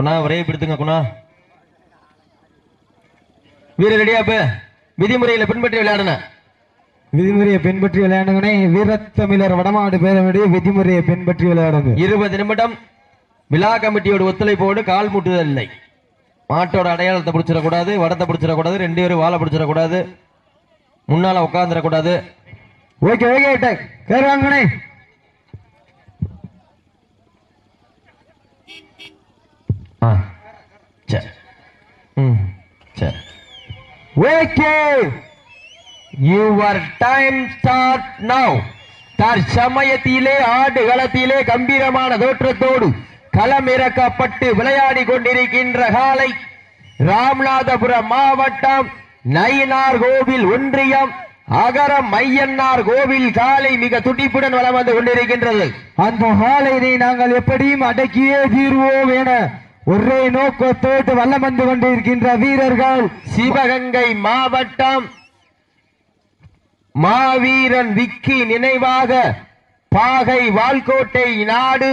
குணா பிடித்துங்க குணா. வீரர் ரெடியா இப்ப? விதிமுறையில பின்பற்றி விளையாடுன விதிமுறையை பின்பற்றி விளையாடுங்கனே வீரத்தமிழர் வடமாடு பேரனுடைய விதிமுறையை பின்பற்றி விளையாடுங்க. இருபது நிமிடம் விழா கமிட்டியோட ஒத்துழைப்போடு கால் முட்டுதல் இல்லை. மாட்டோட அடையாளத்தை பிடிச்சிடக்கூடாது வடத்தை பிடிச்சிடக்கூடாது ரெண்டு பேரும் வாழை பிடிச்சிடக்கூடாது முன்னால உட்காந்துடக்கூடாது ஓகே ஓகே டக் ஆ சரி ம் சரி okay your time start now தற்சமயத்திலே ஆடுகளத்திலே கம்பீரமான தோற்றத்தோடு களமிறக்கப்பட்டு விளையாடி கொண்டிருக்கின்ற காலை ராமநாதபுரம் மாவட்டம் நயினார் கோவில் ஒன்றியம் அகரம் மையன்னார் கோவில் காலை மிக துடிப்புடன் வளம் வந்து கொண்டிருக்கின்றது. அந்த ஹாலைனை நாங்கள் எப்படியும் அடக்கியே தீர்வோம் என ஒரே நோக்கத்தோடு வல்லம் வந்து கொண்டிருக்கின்ற வீரர்கள் சிவகங்கை மாவட்டம் மாவீரன் விக்கி நினைவாக பாகை வால்கோட்டை நாடு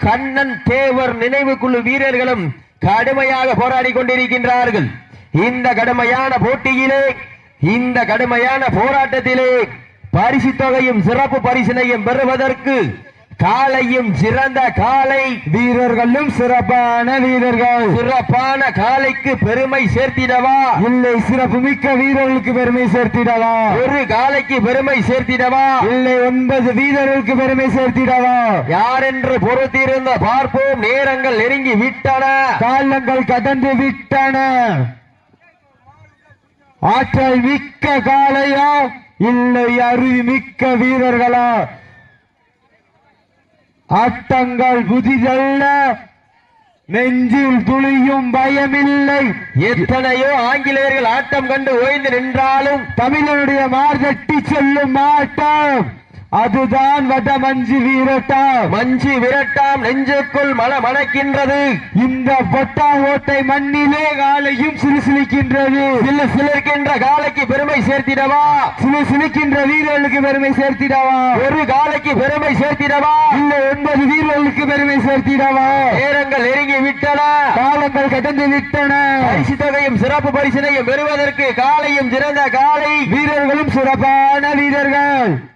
கண்ணன் தேவர் நினைவு குழு வீரர்களும் கடுமையாக போராடி கொண்டிருக்கின்றார்கள். இந்த கடுமையான போட்டியிலே இந்த கடுமையான போராட்டத்திலே பரிசு தொகையும் சிறப்பு பரிசினையும் பெறுவதற்கு காலையும் சிறந்த காலை வீரர்களும் சிறப்பான வீரர்கள். சிறப்பான காலைக்கு பெருமை சேர்த்திடவா? இல்லை சிறப்பு மிக்க வீரர்களுக்கு பெருமை சேர்த்திடவா? ஒரு காலைக்கு பெருமை சேர்த்திடவா? இல்லை ஒன்பது வீரர்களுக்கு பெருமை சேர்த்திடவா? யார் என்று பொறுத்திருந்த பார்ப்போம். நேரங்கள் நெருங்கி விட்டன. காலங்கள் கடந்து விட்டன. ஆற்றல் மிக்க காளையா? இல்லை அருவி மிக்க வீரர்களா? ஆட்டங்கள் புதிதல்ல நெஞ்சில் துளியும் பயமில்லை. எத்தனையோ ஆங்கிலேயர்கள் ஆட்டம் கண்டு ஓய்ந்து நின்றாலும் தமிழனுடைய மார்தட்டி செல்லும் ஆட்டம். அதுதான் வடமஞ்சு வீரட்டம். மஞ்சி விரட்டாம் நெஞ்சுக்குள் மன மணக்கின்றது. இந்த பொட்டா ஓட்டை மண்ணிலே காலையும் சிலுசிலிக்கின்றது. சிலு சிலிர்க்கின்ற காலைக்கு பெருமை சேர்த்திடவா? சிலு சிலுக்கின்ற வீரர்களுக்கு பெருமை சேர்த்திடவா? ஒரு காலைக்கு பெருமை சேர்த்திடவா? இல்லை ஒன்பது வீரர்களுக்கு பெருமை சேர்த்திடவா? நேரங்கள் நெருங்கி விட்டன. காலங்கள் கடந்து விட்டன. பரிசு தொகையும் சிறப்பு பரிசினையும் பெறுவதற்கு காலையும் சிறந்த காலை. வீரர்களும் சிறப்பான வீரர்கள்.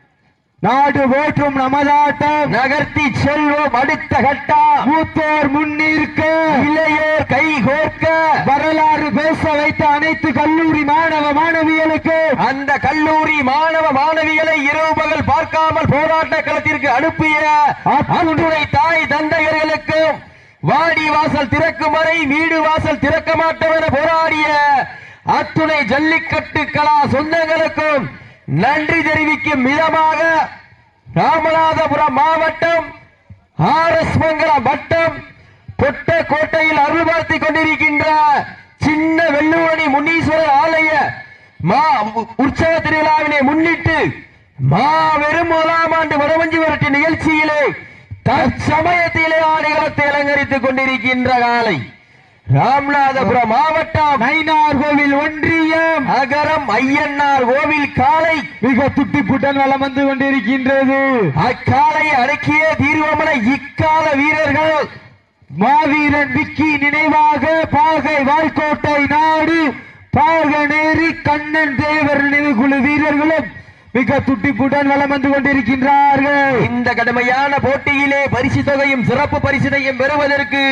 நாடு போற்றும் நமதாட்டம். நகர்த்தி செல்வோம் அடுத்த கட்டம் மூத்தோர் முன்னிற்க. இளையோர் கை கோர்க்க. வரலாறு பேச வைத்த அனைத்து கல்லூரி மாணவ மாணவிகளுக்கு. அந்த கல்லூரி மாணவ மாணவிகளை இரவு பகல் பார்க்காமல் போராட்ட களத்திற்கு அனுப்பிய அன்றுரை தாய் தந்தையர்களுக்கும் வாடி வாசல் திறக்கும் வரை வீடு வாசல் திறக்க மாட்டோம் என போராடிய அத்துணை ஜல்லிக்கட்டு கலா சொந்தங்களுக்கும் நன்றி தெரிவிக்கும் விதமாக ராமநாதபுரம் மாவட்டம் ஆர் எஸ் மங்கலம் வட்டம் பொட்ட கோட்டையில் அருள் கொண்டிருக்கின்ற சின்ன வெள்ளுவணி முன்னீஸ்வரர் ஆலய மா உற்சவ திருவிழாவினை முன்னிட்டு மாபெரும் முதலாம் ஆண்டு வடமஞ்சி வரட்டு நிகழ்ச்சியிலே தற்சமயத்திலே ஆடுகளத்தை அலங்கரித்துக் கொண்டிருக்கின்ற காலை. ராமநாதபுரம் மாவட்டம் நைனார் கோவில் ஒன்றியம். அகரம் ஐயன்னார் கோவில் காலை மிக துட்டிப்புடன் வலம் வந்து கொண்டிருக்கின்றது. அக்காலையை அடக்கிய தீர்வமன இக்கால வீரர்கள். மாவீரன் விக்கி நினைவாக பாகை வாய்க்கோட்டை நாடு. பாகநேரி கண்ணன் தேவர் நினைவு குழு வீரர்களும் மிக துட்டிப்புடன் வலம் வந்து கொண்டிருக்கின்றார்கள். இந்த கடுமையான போட்டியிலே பரிசு தொகையும் சிறப்பு பரிசினையும் பெறுவதற்கு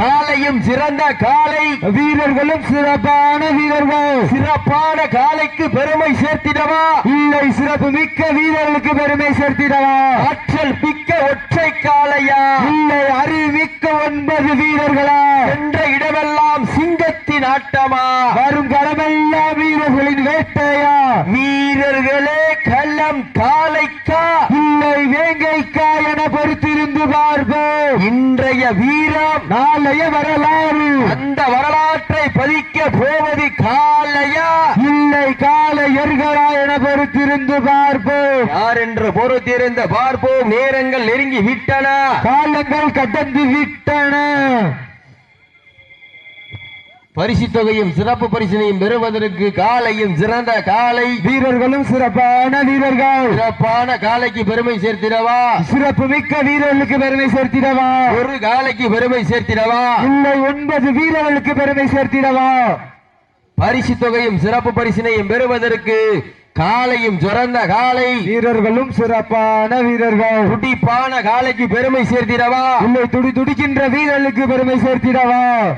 காலையும் சிறந்த காலை வீரர்களும் சிறப்பான வீரர்கள். சிறப்பான காலைக்கு பெருமை சேர்த்திடவா? இல்லை சிறப்பு மிக்க வீரர்களுக்கு பெருமை சேர்த்திடவா? ஆற்றல் மிக்க ஒற்றை காளையா? இல்லை அறிவிக்க ஒன்பது வீரர்களா? என்ற இடமெல்லாம் சிங்கத்தின் ஆட்டமா? வரும் கடமெல்லாம் வீரர்களின் வேட்டையா? வீரர்களே கள்ளம் காலை இல்லை வேங்கைக்கா என பொறுத்திருந்து பார்ப்போம் இன்றைய வீரம் நாளைய வரலாறு. அந்த வரலாற்றை பதிக்க போவது காலையா? இல்லை காலையர்களா என பொறுத்திருந்து பார்ப்போம். யார் என்று பொறுத்திருந்த பார்ப்போம். நேரங்கள் நெருங்கி விட்டன. காலங்கள் கடந்து விட்டன. பரிசு தொகையும் சிறப்பு பரிசினையும் பெறுவதற்கு காலையும் சிறந்த காலை. வீரர்களும் சிறப்பான வீரர்கள். சிறப்பான காலைக்கு பெருமை சேர்த்திடவா? சிறப்பு மிக்க வீரர்களுக்கு பெருமை சேர்த்திடவா? ஒரு காலைக்கு பெருமை சேர்த்திடவா? இல்லை ஒன்பது வீரர்களுக்கு பெருமை சேர்த்திடவா? பரிசு தொகையும் சிறப்பு பரிசினையும் பெறுவதற்கு காலையும் சிறந்த காலை. வீரர்களும் சிறப்பான வீரர்கள். துடிப்பான காலைக்கு பெருமை சேர்த்திடவா? இல்லை துடி துடிக்கின்ற வீரர்களுக்கு பெருமை சேர்த்திடவா?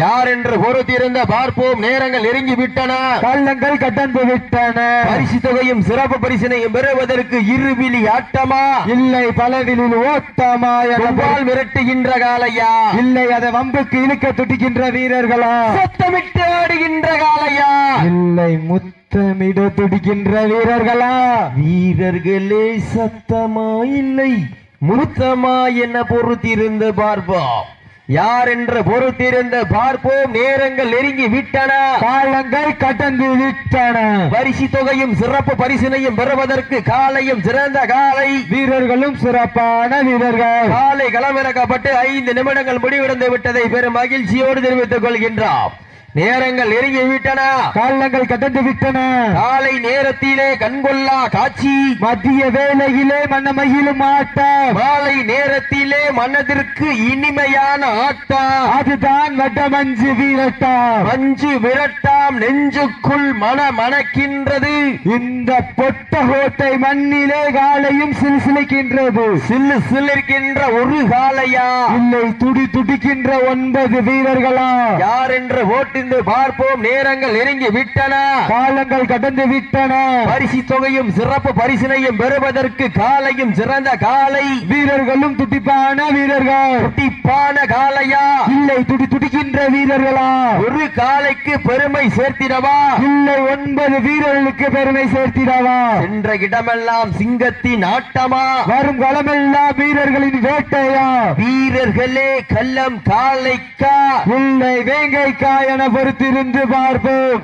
யார் என்று பொறுத்திருந்த பார்ப்போம். நேரங்கள் நெருங்கி விட்டன கள்ளங்கள் கட்டந்து விட்டன. பரிசு தொகையும் சிறப்பு பரிசினையும் பெறுவதற்கு இருவிழி ஆட்டமா? இல்லை பலவிலில் ஓட்டமாய கொம்பால் மிரட்டுகின்ற காலையா இல்லை அதை வம்புக்கு இழுக்க துடிக்கின்ற வீரர்களா? சத்தமிட்டு ஆடுகின்ற காலையா இல்லை முத்தமிட துடிக்கின்ற வீரர்களா? வீரர்களே சத்தமா இல்லை முத்தமா என்ன பொறுத்திருந்து பார்ப்போம். யார் என்று பொறுத்திருந்து பார்ப்போம். நேரங்கள் நெருங்கி விட்டன. காலங்கள் கடந்து விட்டன. பரிசு தொகையும் சிறப்பு பரிசினையும் பெறுவதற்கு காலையும் சிறந்த காலை. வீரர்களும் சிறப்பான வீரர்கள். காலை களமிறக்கப்பட்டு ஐந்து நிமிடங்கள் முடிவடைந்து விட்டதை பெரும் மகிழ்ச்சியோடு தெரிவித்துக் கொள்கின்றோம். நேரங்கள் நெருங்கி விட்டன காலங்கள் கடந்து விட்டன காலை நேரத்திலே கண்கொள்ளா காட்சி. மத்திய வேளையிலே மன்னமயிலும் ஆட்டம் மாலை நேரத்திலே மனதிற்கு இனிமையான ஆட்டம் அதுதான் வட்டமஞ்சு வீரட்டா. மஞ்சு விரட்டாம் நெஞ்சுக்குள் மன மணக்கின்றது. இந்த பொட்ட கோட்டை மண்ணிலே காலையும் சிலுசிலுக்கின்றது. சில்லு சிலிருக்கின்ற ஒரு காலையா இல்லை துடி துடிக்கின்ற ஒன்பது வீரர்களா? யார் என்று ஓட்டிந்து பார்ப்போம் நேரங்கள் நெருங்கி விட்டன. காலங்கள் கடந்து விட்டன. பரிசு தொகையும் சிறப்பு பரிசினையும் பெறுவதற்கு காலையும் சிறந்த காலை. வீரர்களும் துடிப்பான வீரர்கள். துடிப்பான காலையா? இல்லை துடி துடிக்கின்ற வீரர்களா? ஒரு காலைக்கு பெருமை சேர்த்திடவா? இல்லை ஒன்பது வீரர்களுக்கு பெருமை சேர்த்திடவா? சென்ற இடமெல்லாம் சிங்கத்தின் ஆட்டமா? வரும் களமெல்லாம் வீரர்களின் வேட்டையா? வீரர்களே கள்ளம் காலைக்கா? இல்லை வேங்கைக்கா என பொறுத்திருந்து பார்ப்போம்.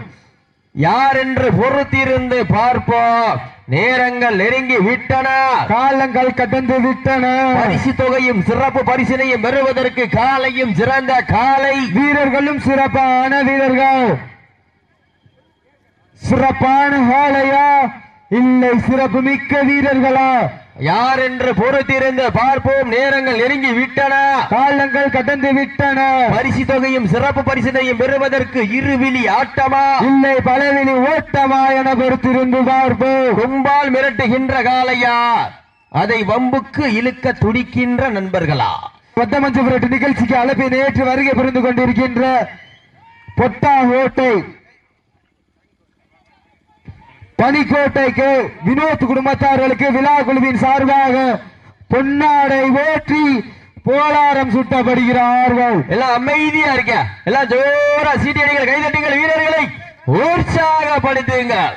யார் என்று பொறுத்திருந்து பார்ப்போம் நேரங்கள் நெருங்கி விட்டன. காலங்கள் கடந்து விட்டன. பரிசு தொகையும் சிறப்பு பரிசினையும் பெறுவதற்கு காலையும் சிறந்த காலை. வீரர்களும் சிறப்பான வீரர்கள். சிறப்பான காளையா? இல்லை சிறப்பு மிக்க வீரர்களா? யார் என்று பொறுத்திருந்து பார்ப்போம். நேரங்கள் நெருங்கி விட்டன காலங்கள் கடந்து விட்டன பரிசு தொகையும் சிறப்பு பரிசினையும் பெறுவதற்கு இருவிழி ஆட்டமா? இல்லை பலவிலி ஓட்டமா என பொறுத்திருந்து பார்ப்போம். கும்பால் மிரட்டுகின்ற காலையா அதை வம்புக்கு இழுக்க துடிக்கின்ற நண்பர்களா? பத்தமஞ்சு புரட்டு நிகழ்ச்சிக்கு அழைப்பை நேற்று வருகை புரிந்து கொண்டிருக்கின்ற பொட்டா கோட்டை பனிக்கோட்டைக்கு வினோத் குடும்பத்தார்களுக்கு விழா குழுவின் சார்பாக பொன்னாடை ஓற்றி போலாரம் சுட்டப்படுகிறார்கள். எல்லாம் அமைதியா இருக்க எல்லாம் ஜோரா சீட்டியடிகள் கைதட்டுங்கள் வீரர்களை. உற்சாகப்படுத்துங்கள்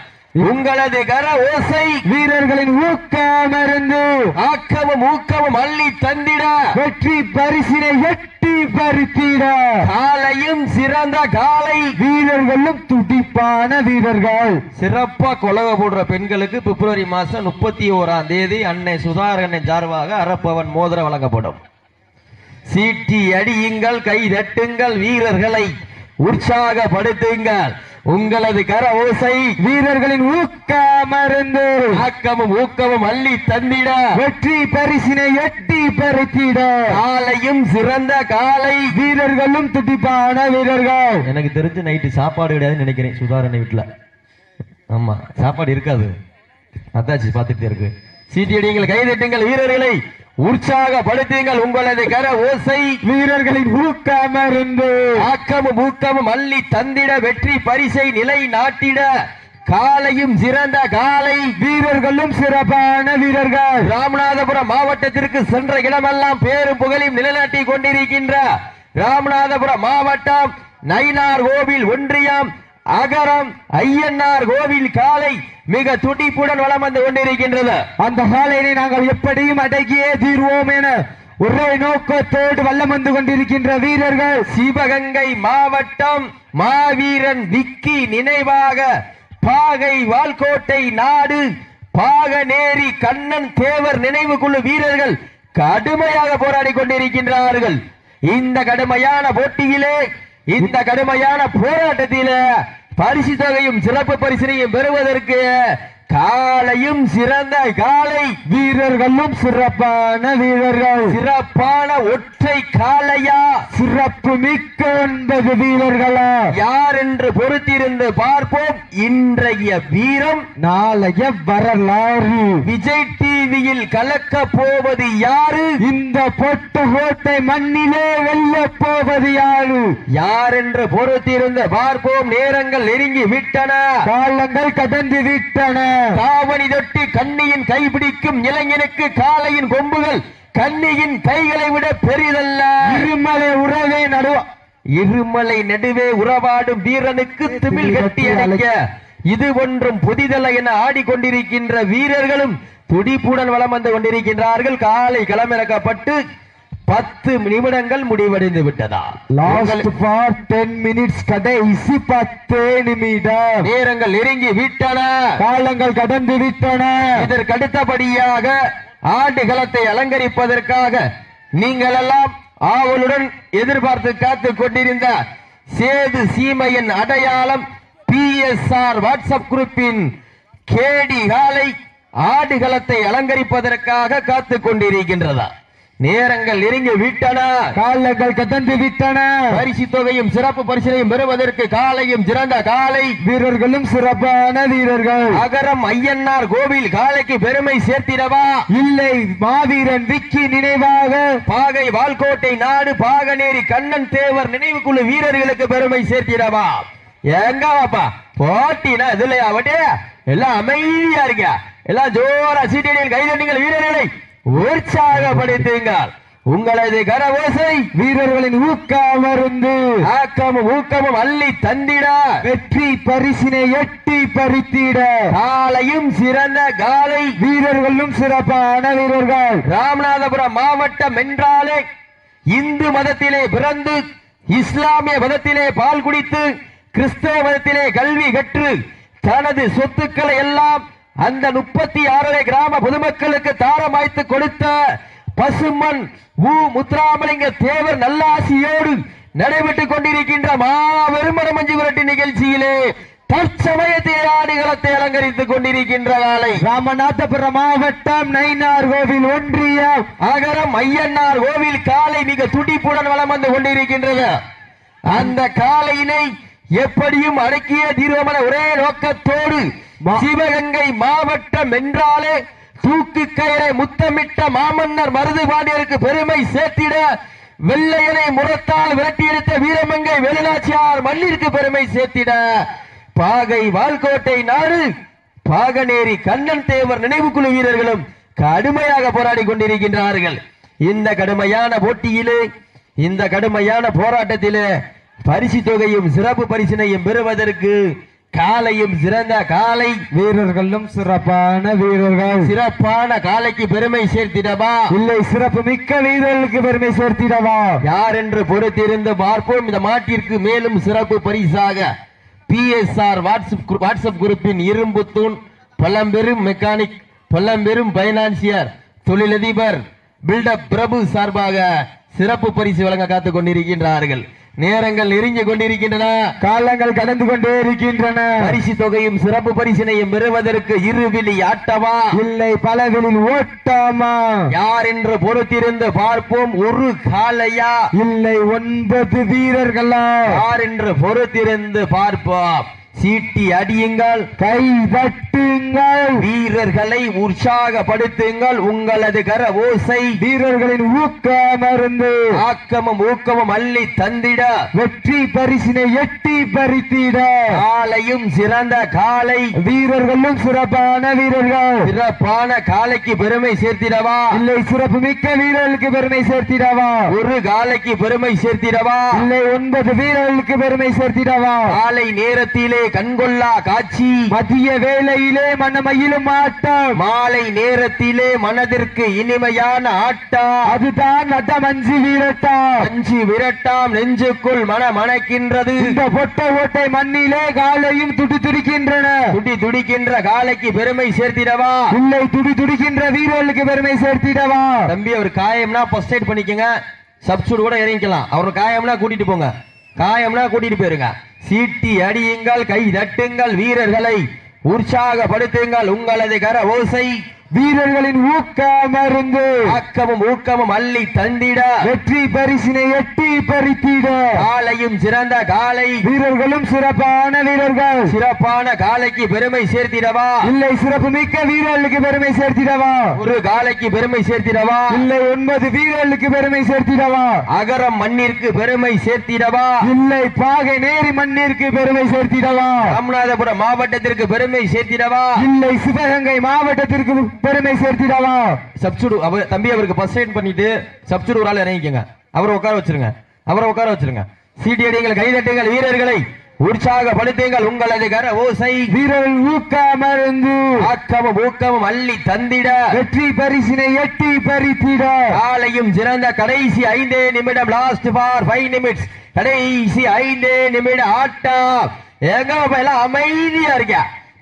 உங்களது கர ஓசை. வீரர்களின் ஊக்கமருந்து ஆக்கமும் ஊக்கமும் அள்ளி தந்திட. வெற்றி பரிசினை எட்டி பறித்திட காலையும் சிறந்த காலை வீரர்களும் துடிப்பான வீரர்கள். சிறப்பா கொலவை போடுற பெண்களுக்கு பிப்ரவரி மாசம் முப்பத்தி ஓராம் தேதி அன்னை சுதாகரனை சார்பாக அரப்பவன் மோதிரம் வழங்கப்படும். சீட்டி அடியுங்கள் கை தட்டுங்கள் வீரர்களை. உற்சாகப்படுத்துங்கள். உங்களது கர ஓசை வீரர்களின் ஊக்கமருந்து ஆக்கமும் ஊக்கமும் அள்ளி தந்திட. வெற்றி பரிசினை எட்டி பறித்திட காலையும் சிறந்த காலை வீரர்களும் துடிப்பான வீரர்கள். எனக்கு தெரிஞ்சு நைட்டு சாப்பாடு கிடையாதுன்னு நினைக்கிறேன் சுதாரணை வீட்டுல ஆமா சாப்பாடு இருக்காது. அத்தாச்சி பார்த்துட்டே இருக்கு. சீட்டியடிங்கள் கைதட்டுங்கள் வீரர்களை உற்சாகப்படுத்துங்கள் உங்களது கர ஓசை. வீரர்களின் ஊக்கமருந்து. ஆக்கமும் ஊக்கமும் அள்ளி தந்திட வெற்றி பரிசை நிலை நாட்டிட. காலையும் சிறந்த காலை. வீரர்களும் சிறப்பான வீரர்கள். ராமநாதபுரம் மாவட்டத்திற்கு சென்ற இடமெல்லாம் பேரும் புகழையும் நிலைநாட்டி கொண்டிருக்கின்ற ராமநாதபுரம் மாவட்டம் நயினார் கோவில் ஒன்றியம் அகரம் ஐயன்னார் கோவில் காலை மிக துடிப்புடன் வலம் வந்து கொண்டிருக்கின்றது. அந்த காலையினை நாங்கள் எப்படியும் அடக்கியே தீர்வோம் என ஒரே நோக்கத்தோடு வல்லம் வந்து கொண்டிருக்கின்ற வீரர்கள் சிவகங்கை மாவட்டம் மாவீரன் விக்கி நினைவாக பாகை வால்கோட்டை நாடு பாகநேரி கண்ணன் தேவர் நினைவு குழு வீரர்கள் கடுமையாக போராடி கொண்டிருக்கின்றார்கள். இந்த கடுமையான போட்டியிலே இந்த கடுமையான போராட்டத்தில பரிசு தொகையும் சிறப்பு பரிசினையும் பெறுவதற்கு காலையும் சிறந்த காலை வீரர்களும் சிறப்பான வீரர்கள். சிறப்பான ஒற்றை காளையா? சிறப்பு மிக்க ஒன்பது வீரர்களா? யார் என்று பொறுத்திருந்து பார்ப்போம். இன்றைய வீரம் நாளைய வரலாறு. விஜய் டிவியில் கலக்க போவது யாரு? இந்த பொட்டு கோட்டை மண்ணிலே வெல்ல போவது யாரு? யார் என்று பொறுத்திருந்து பார்ப்போம். நேரங்கள் நெருங்கி விட்டன. காலங்கள் கடந்து விட்டன. காவணி தொட்டி கண்ணியின் கைபிடிக்கும் இளைஞனுக்கு காளையின் கொம்புகள் கண்ணியின் கைகளை விட பெரிதல்ல. இருமலை உறவே நடுவ. இருமலை நடுவே உறவாடும் வீரனுக்கு திமில் கட்டி அடைக்க இது ஒன்றும் புதிதல்ல என ஆடிக்கொண்டிருக்கின்ற வீரர்களும் துடிப்புடன் வலம் வந்து கொண்டிருக்கின்றார்கள். காலை களமிறக்கப்பட்டு பத்து நிமிடங்கள் முடிவடைந்து விட்டதா? லாஸ்ட் ஃபார் டென் மினிட்ஸ் கடைசி பத்து நிமிடம். நேரங்கள் நெருங்கி விட்டன. காலங்கள் கடந்து விட்டன. இதற்கு அடுத்தபடியாக ஆண்டு களத்தை அலங்கரிப்பதற்காக நீங்கள் எல்லாம் ஆவலுடன் எதிர்பார்த்து காத்துக் கொண்டிருந்த சேது சீமையின் அடையாளம் பி எஸ் ஆர் வாட்ஸ்அப் குரூப்பின் கேடி காலை ஆடுகளத்தை அலங்கரிப்பதற்காக காத்துக் கொண்டிருக்கின்றதா? நேரங்கள் நெருங்கி விட்டன. காலங்கள் கடந்து விட்டன. பரிசு தொகையும் சிறப்பு பரிசினையும் பெறுவதற்கு காலையும் சிறந்த காலை. வீரர்களும் சிறப்பான வீரர்கள். அகரம் ஐயன்னார் கோவில் காலைக்கு பெருமை சேர்த்திடவா? இல்லை மாவீரன் விக்கி நினைவாக. பாகை வால்கோட்டை நாடு பாகநேரி கண்ணன் தேவர் நினைவுக்குழு வீரர்களுக்கு பெருமை சேர்த்திடவா? எங்க வாப்பா போட்டினா இதுலயா அவட்டே? எல்லாம் அமைதியா இருக்க எல்லாம் ஜோரா சீட்டியில் கைதட்டுங்கள் வீரர்களை. உற்சாகப்படுத்துங்கள். உங்களது கரவோசை வீரர்களின் ஊக்கம் அருந்து ஆக்கமும் ஊக்கமும் அள்ளி தந்திட. வெற்றி பரிசினை எட்டி பறித்திட. காலையும் சிறந்த காலை வீரர்களும் சிறப்பான வீரர்கள். ராமநாதபுரம் மாவட்டம் என்றாலே இந்து மதத்திலே பிறந்து இஸ்லாமிய மதத்திலே பால் குடித்து கிறிஸ்தவ மதத்திலே கல்வி கற்று தனது சொத்துக்களை எல்லாம் அந்த முப்பத்தி ஆறரை கிராம பொதுமக்களுக்கு தாரமாய்த்து கொடுத்த பசுமன் உ முத்துராமலிங்க தேவர் நல்லாசியோடு நடைபெற்றுக் கொண்டிருக்கின்ற மாபெரும் மனமஞ்சு விரட்டு நிகழ்ச்சியிலே தற்சமயத்தில் ஆடுகளத்தை அலங்கரித்துக் கொண்டிருக்கின்ற காலை. ராமநாதபுரம் மாவட்டம் நைனார் கோவில் ஒன்றியம் அகரம் ஐயன்னார் கோவில் காலை மிக துடிப்புடன் வளம் வந்து கொண்டிருக்கின்றது. அந்த காலையினை எப்படியும் அடக்கிய தீர்வமன ஒரே நோக்கத்தோடு சிவகங்கை மாவட்டம் என்றாலே தூக்கு கயிறை முத்தமிட்ட மாமன்னர் மருதுபாண்டியருக்கு பெருமை சேர்த்திட வெள்ளையனை முரத்தால் விரட்டியெடுத்த வீரமங்கை வெளிநாச்சியார் மண்ணிற்கு பெருமை சேர்த்திட. பாகை வால்கோட்டை நாடு பாகநேரி கண்ணன் தேவர் நினைவுக்குழு வீரர்களும் கடுமையாக போராடி கொண்டிருக்கின்றார்கள். இந்த கடுமையான போட்டியிலே இந்த கடுமையான போராட்டத்திலே பரிசு தொகையும் சிறப்பு பரிசினையும் பெறுவதற்கு காலையும் சிறந்த காலை. வீரர்களும் சிறப்பான வீரர்கள். சிறப்பான காலைக்கு பெருமை சேர்த்திடவா? இல்லை சிறப்பு மிக்க வீரர்களுக்கு பெருமை சேர்த்திடவா? யார் என்று பொறுத்திருந்து பார்ப்போம். இந்த மாட்டிற்கு மேலும் சிறப்பு பரிசாக பிஎஸ்ஆர் வாட்ஸ்அப் வாட்ஸ்அப் குரூப்பின் இரும்பு தூண் பழம்பெரும் மெக்கானிக் பழம்பெரும் பைனான்சியர் தொழிலதிபர் பில்டப் பிரபு சார்பாக சிறப்பு பரிசு வழங்க காத்துக் கொண்டிருக்கின்றார்கள். நேரங்கள் நெருங்கிக் கொண்டிருக்கின்றன. காலங்கள் கடந்து கொண்டே இருக்கின்றன. பரிசு தொகையும் சிறப்பு பரிசினையும் பெறுவதற்கு இருவிழி ஆட்டவா? இல்லை பலகளில் ஓட்டாமா? யார் என்று பொறுத்திருந்து பார்ப்போம். ஒரு காலையா இல்லை ஒன்பது வீரர்களா? யார் என்று பொறுத்திருந்து பார்ப்போம். சீட்டி அடியுங்கள் கை தட்டுங்கள் வீரர்களை உற்சாகப்படுத்துங்கள் உங்களது கர ஓசை. வீரர்களின் ஊக்க மருந்து. ஆக்கமும் ஊக்கமும் அள்ளி தந்திட. வெற்றி பரிசினை எட்டி பறித்திட. காலையும் சிறந்த காலை. வீரர்களும் சிறப்பான வீரர்கள். சிறப்பான காலைக்கு பெருமை சேர்த்திடவா? இல்லை சிறப்பு மிக்க வீரர்களுக்கு பெருமை சேர்த்திடவா? ஒரு காலைக்கு பெருமை சேர்த்திடவா? இல்லை ஒன்பது வீரர்களுக்கு பெருமை சேர்த்திடவா? காலை நேரத்திலே கண்கொள்ளா காட்சி. மதிய வேளையிலே மனமயிலும் ஆட்டம். மாலை நேரத்திலே மனதிற்கு இனிமையான ஆட்டா அதுதான் நட்டமஞ்சி வீரட்டா அஞ்சு விரட்டாம் நெஞ்சுக்குள் மன மணக்கின்றது. இந்த பொட்ட ஓட்டை மண்ணிலே காலையும் துடி துடிக்கின்றன. துடி துடிக்கின்ற காலைக்கு பெருமை சேர்த்திடவா? உள்ளே துடி துடிக்கின்ற வீரர்களுக்கு பெருமை சேர்த்திடவா? தம்பி அவர் காயம்னா ஃபர்ஸ்ட் எய்ட் பண்ணிக்கங்க. சப்ஸ்டியூட் கூட இறங்கிக்கலாம். அவர் காயம்னா கூட்டிட்டு போங்க. காயம்னா கூட்டிட்டு போயிருங்க. சீட்டி அடியுங்கள் கை தட்டுங்கள் வீரர்களை. உற்சாகப்படுத்துங்கள் உங்களது கர ஓசை. வீரர்களின் ஊக்கமருந்து ஆக்கமும் ஊக்கமும் அள்ளி தந்திட வெற்றி பரிசினை எட்டி பறித்திட. காலையும் சிறந்த காலை. வீரர்களும் சிறப்பான வீரர்கள். சிறப்பான காலைக்கு பெருமை சேர்த்திடவா? இல்லை சிறப்பு மிக்க வீரர்களுக்கு பெருமை சேர்த்திடவா? ஒரு காலைக்கு பெருமை சேர்த்திடவா? இல்லை ஒன்பது வீரர்களுக்கு பெருமை சேர்த்திடவா? அகரம் மண்ணிற்கு பெருமை சேர்த்திடவா? இல்லை பாகை நேரி மண்ணிற்கு பெருமை சேர்த்திடவா? ராமநாதபுரம் மாவட்டத்திற்கு பெருமை சேர்த்திடவா? இல்லை சிவகங்கை மாவட்டத்திற்கு பெருமை சேர்த்திடவா? சப்சுடு அவர் தம்பி அவருக்கு ஃபர்ஸ்ட் எய்ட் பண்ணிட்டு சப்சுடு ஒரு ஆள் இறங்கிக்கங்க. அவரை உட்கார வச்சிருங்க. அவரை உட்கார வச்சிருங்க. சீட்டி அடிங்கள் கைதட்டுங்கள் வீரர்களை உற்சாகப்படுத்துங்கள். உங்களது கர ஓசை. வீரர்கள் ஊக்கமருந்து ஆக்கமும் ஊக்கமும் அள்ளி தந்திட. வெற்றி பரிசினை எட்டி பறித்திட. காலையும் சிறந்த கடைசி ஐந்தே நிமிடம் லாஸ்ட் ஃபார் ஃபைவ் நிமிட்ஸ் கடைசி ஐந்தே நிமிட ஆட்டம் எங்க அமைதியா இருக்க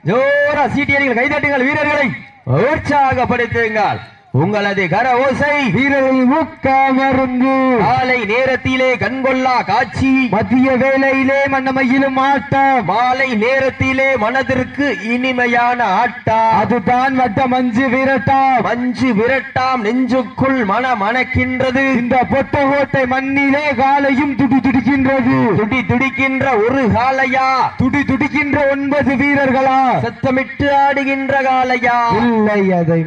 ஜோரா சீட்டி கைதட்டுங்கள் வீரர்களை உற்சாகப்படுத்துங்கள். உங்களது கர ஓசை வீரர்கள் ஊக்கமருந்து காலை நேரத்திலே கண்கொள்ளா காட்சி. மதிய வேளையிலே மன்னமையிலும் ஆட்டம். மாலை நேரத்திலே மனதிற்கு இனிமையான ஆட்டம். அதுதான் வட்ட மஞ்சு விரட்டாம். மஞ்சு விரட்டாம் நெஞ்சுக்குள் மன மணக்கின்றது இந்த பொட்டகோட்டை மண்ணிலே காலையும் துடி துடிக்கின்றது. துடி துடிக்கின்ற ஒரு காலையா துடி துடிக்கின்ற ஒன்பது வீரர்களா? சத்தமிட்டு ஆடுகின்ற காலையா இல்லை அதை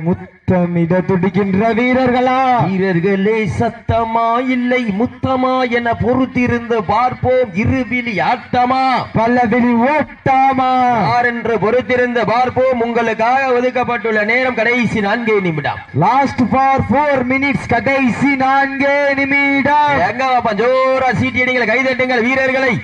முத்தமிட துடிக்கின்ற வீரர்களா? வீரர்களே சத்தமா இல்லை முத்தமா என பொறுத்திருந்து பார்ப்போம் இருவிழி ஆட்டமா பல்லவிழி ஓட்டாமா? யார் என்று பொறுத்திருந்து பார்ப்போம் உங்களுக்காக ஒதுக்கப்பட்டுள்ள நேரம் கடைசி நான்கே நிமிடம். லாஸ்ட் ஃபார் போர் மினிட்ஸ் கடைசி நான்கே நிமிடம். எங்க பாப்பா ஜோரா சீட்டியடிங்கள் கைதட்டுங்கள் வீரர்களை.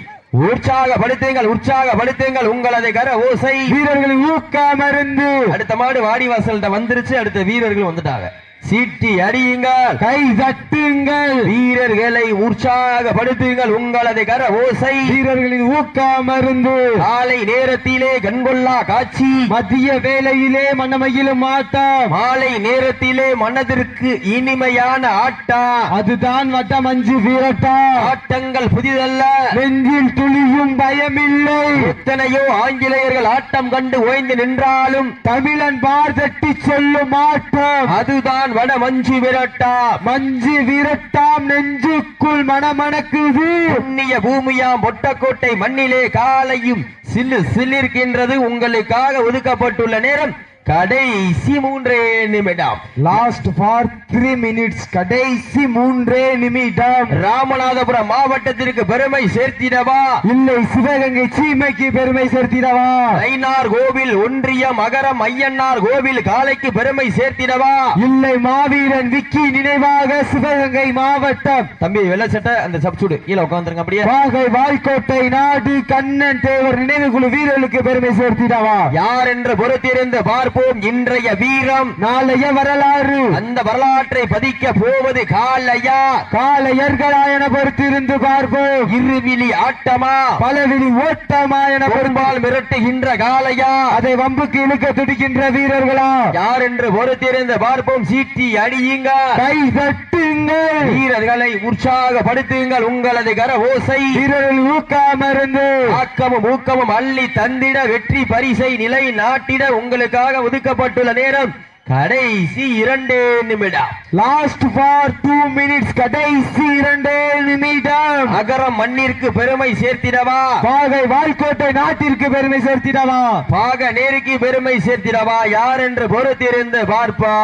உற்சாகப்படுத்துங்கள் உற்சாகப்படுத்துங்கள் உங்களது கர ஓசை. வீரர்களின் ஊக்கமருந்து அடுத்த மாடு வாடிவாசல்கிட்ட வந்துருச்சு அடுத்த வீரர்கள் வந்துட்டாங்க. சீட்டி அடியுங்கள் கை தட்டுங்கள். வீரர்களை உற்சாகப்படுத்துங்கள் உங்களது கர ஓசை வீரர்களின் ஊக்கமருந்து காலை நேரத்திலே கண்கொள்ளா காட்சி. மதிய வேளையிலே மன்னமையிலும் ஆட்டம். மாலை நேரத்திலே மனதிற்கு இனிமையான ஆட்டா அதுதான் வட்ட மஞ்சு வீரட்டா ஆட்டங்கள் புதிதல்ல. நெஞ்சில் துளியும் பயமில்லை. எத்தனையோ ஆங்கிலேயர்கள் ஆட்டம் கண்டு ஓய்ந்து நின்றாலும் தமிழன் பார் தட்டி சொல்லும் ஆட்டம். அதுதான் வட மஞ்சு விரட்டா மஞ்சு விரட்டாம் நெஞ்சுக்குள் மனமணக்குது. புண்ணிய பூமியாம் பொட்டக்கோட்டை மண்ணிலே காலையும் சில்லு சில்லிருக்கின்றது உங்களுக்காக ஒதுக்கப்பட்டுள்ள நேரம் கடைசி மூன்றே நிமிடம். லாஸ்ட் ஃபார் த்ரீ மினிட்ஸ் கடைசி மூன்றே நிமிடம். ராமநாதபுரம் மாவட்டத்திற்கு பெருமை சேர்த்திடவா? இல்லை சிவகங்கை சீமைக்கு பெருமை சேர்த்திடவா? ஐநார் கோவில் ஒன்றியம் அகரம் ஐயன்னார் கோவில் காலைக்கு பெருமை சேர்த்திடவா? இல்லை மாவீரன் விக்கி நினைவாக சிவகங்கை மாவட்டம். தம்பி வெள்ள சட்டை அந்த சப்சூடு கீழே உட்காந்துருங்க அப்படியே. வாகை வாய்க்கோட்டை நாடு கண்ணன் தேவர் நினைவு குழு வீரர்களுக்கு பெருமை சேர்த்திடவா? யார் என்று பொறுத்திருந்து பார்ப்போம் இன்றைய வீரம் நாளைய வரலாறு. அந்த வரலாற்றை பதிக்க போவது காலையா காலையர்களா என பொறுத்திருந்து பார்ப்போம். இருவிழி ஆட்டமா? பலவிழி ஓட்டமா என பெரும்பால் மிரட்டுகின்ற காலையா அதை வம்புக்கு இழுக்க துடிக்கின்ற வீரர்களா? யார் என்று பொறுத்திருந்து பார்ப்போம். சீட்டி அடியுங்க. கை தட்டுங்கள் வீரர்களை உற்சாகப்படுத்துங்கள் உங்களது கர ஓசை வீரர்கள் ஊக்காமருந்து ஆக்கமும் ஊக்கமும் அள்ளி தந்திட வெற்றி பரிசை நிலை நாட்டிட உங்களுக்காக ஒதுக்கப்பட்டுள்ள நேரம் கடைசி இரண்டே நிமிடம். லாஸ்ட் ஃபார் டூ மினிட்ஸ் கடைசி இரண்டே நிமிடம். அகரம் மண்ணிற்கு பெருமை சேர்த்திடவா? வாகை வாய்க்கோட்டை நாட்டிற்கு பெருமை சேர்த்திடவா? பாக நேருக்கு பெருமை சேர்த்திடவா? யார் என்று பொறுத்திருந்து பார்ப்பா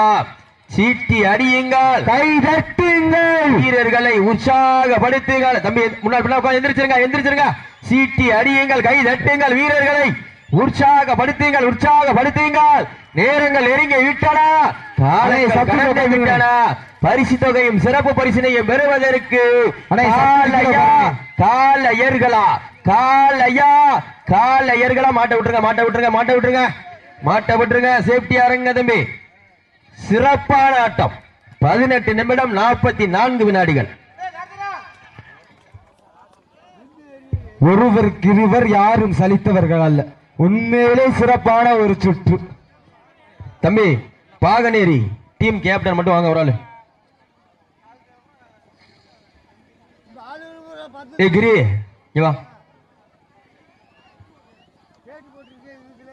சீட்டி அடியுங்கள். கை தட்டுங்கள். வீரர்களை உற்சாகப்படுத்துங்கள். தம்பி முன்னாடி பின்னாடி உட்கார்ந்து எந்திரிச்சிருங்க எந்திரிச்சிருங்க. சீட்டி அடியுங்கள் கை தட்டுங்கள். வீரர்களை உற்சாகப்படுத்துங்கள் உற்சாகப்படுத்துங்கள். நேரங்கள் நெருங்கி விட்டன. காலை தொகை விட்டன. பரிசு தொகையும் சிறப்பு பரிசினையும் பெறுவதற்கு அண்ணே, சப்தி தொகை காலையா காலையர்களா காலையா காலையர்களா. மாட்ட விட்டுருங்க மாட்ட விட்டுருங்க மாட்ட விட்டுருங்க. மாட்ட விட்டுருங்க சேஃப்டியா இருங்க தம்பி. சிறப்பான ஆட்டம். பதினெட்டு நிமிடம் நாற்பத்தி நான்கு வினாடிகள். ஒருவருக்கு இருவர் யாரும் சலித்தவர்கள் அல்ல. உண்மையிலே சிறப்பான ஒரு சுற்று. தம்பி பாகனேரி டீம் கேப்டன் மட்டும் வாங்க ஒரு ஆளு. ஏ கிரி வா.